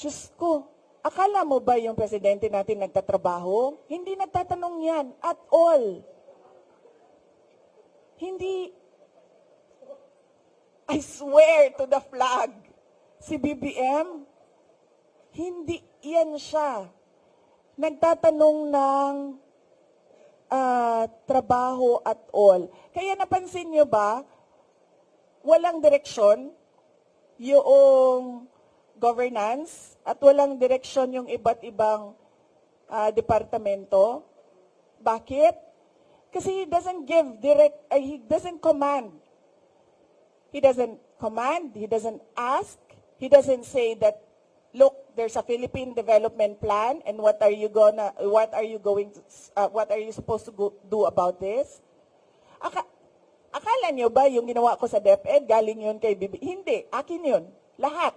Diyos ko, akala mo ba yung presidente natin nagtatrabaho? Hindi nagtatanong yan at all. Hindi, I swear to the flag, si BBM, hindi yan siya. Nagtatanong ng ah, trabaho at all. Kaya napansin nyo ba, walang direksyon yung governance at walang direksyon yung iba't ibang ah, departamento. Bakit? Kasi he doesn't give direct, ah, he doesn't command. He doesn't command, he doesn't ask, he doesn't say that, look, there's a Philippine development plan and what are you gonna, what are you going to, uh, what are you supposed to go, do about this? Aka, akala nyo ba yung ginawa ko sa DepEd, galing yun kay Bibi? Hindi, akin yun. Lahat.